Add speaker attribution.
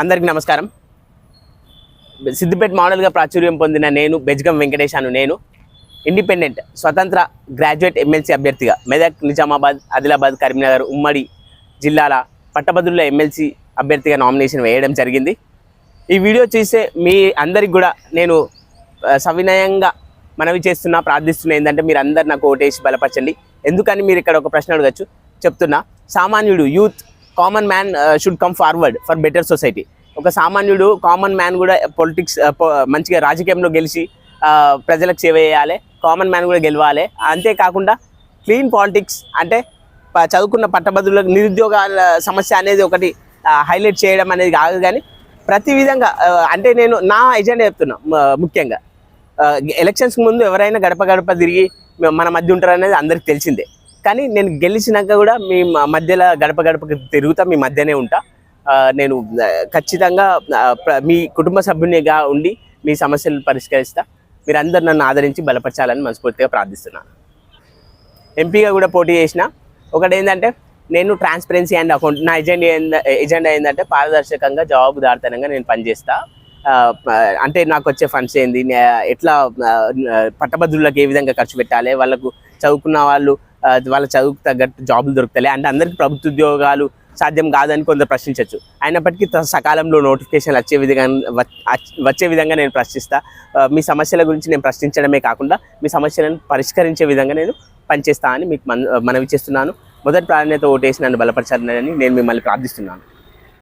Speaker 1: అందరికీ నమస్కారం. సిద్దిపేట మోడల్గా ప్రాచుర్యం పొందిన నేను బెజ్గం వెంకటేష్ అను నేను. ఇండిపెండెంట్ స్వతంత్ర గ్రాడ్యుయేట్ ఎమ్మెల్సీ అభ్యర్థిగా మెదక్ నిజామాబాద్ ఆదిలాబాద్ కరీంనగర్ ఉమ్మడి జిల్లాల పట్టభద్రుల ఎమ్మెల్సీ అభ్యర్థిగా నామినేషన్ వేయడం జరిగింది. ఈ వీడియో చూసే మీ అందరికి కూడా నేను సవినయంగా మనవి చేస్తున్నా ప్రార్థిస్తున్నా ఏంటంటే మీరు అందరు నాకు ఓటేసి బలపరచండి. ఎందుకని మీరు ఇక్కడ ఒక ప్రశ్న అడగచ్చు? చెప్తున్నా సామాన్యుడు youth common man should come forward for better society ఒక సామాన్యుడు కామన్ మ్యాన్ కూడా uh, పొలిటిక్స్ uh, మంచిగా రాజకీయంలో గెలిచి uh, ప్రజలకు సేవ చేయాలి కామన్ మ్యాన్ కూడా గెలవాలి. అంతేకాకుండా క్లీన్ పాలిటిక్స్ అంటే చదువుకున్న పట్టభద్రులకు నిరుద్యోగాల సమస్య అనేది ఒకటి హైలైట్ చేయడం అనేది కాదు కానీ ప్రతి విధంగా అంటే నేను నా ఎజెండా చెప్తున్నా ముఖ్యంగా. ఎలక్షన్స్ ముందు ఎవరైనా గడప గడప తిరిగి మన మధ్య ఉంటారు అనేది అందరికి తెలిసిందే. కానీ నేను గెలిచినాక కూడా మీ మధ్యలో గడప గడప తిరుగుతా మీ మధ్యనే ఉంటా. నేను ఖచ్చితంగా మీ కుటుంబ సభ్యునిగా ఉండి మీ సమస్యలు పరిష్కరిస్తా. మీరందరూ నన్ను ఆదరించి బలపరచాలని మనస్ఫూర్తిగా ప్రార్థిస్తున్నాను ఎంపీగా కూడా పోటీ చేసిన. ఒకటి ఏంటంటే నేను ట్రాన్స్పరెన్సీ అండ్ అకౌంట్ నా ఎజెండా ఏంద- ఎజెండా ఏంటంటే పారదర్శకంగా జవాబుదారితనంగా నేను పనిచేస్తా. అంటే నాకు వచ్చే ఫండ్స్ ఏంది ఎట్లా పట్టభద్రులకు ఏ విధంగా ఖర్చు పెట్టాలి వాళ్ళకు చదువుకున్న వాళ్ళు వాళ్ళ చదువుకు తగ్గట్టు జాబులు దొరుకుతాయి. అంటే అందరికీ ప్రభుత్వ ఉద్యోగాలు సాధ్యం కాదని కొందరు ప్రశ్నించవచ్చు అయినప్పటికీ సకాలంలో నోటిఫికేషన్లు వచ్చే విధంగా వచ్చే విధంగా నేను ప్రశ్నిస్తా. మీ సమస్యల గురించి నేను ప్రశ్నించడమే కాకుండా మీ సమస్యలను పరిష్కరించే విధంగా నేను పనిచేస్తా అని మీకు మన మనవి చేస్తున్నాను. మొదటి ప్రాధాన్యత ఓటేసి నన్ను బలపరచాలని నేను మిమ్మల్ని ప్రార్థిస్తున్నాను.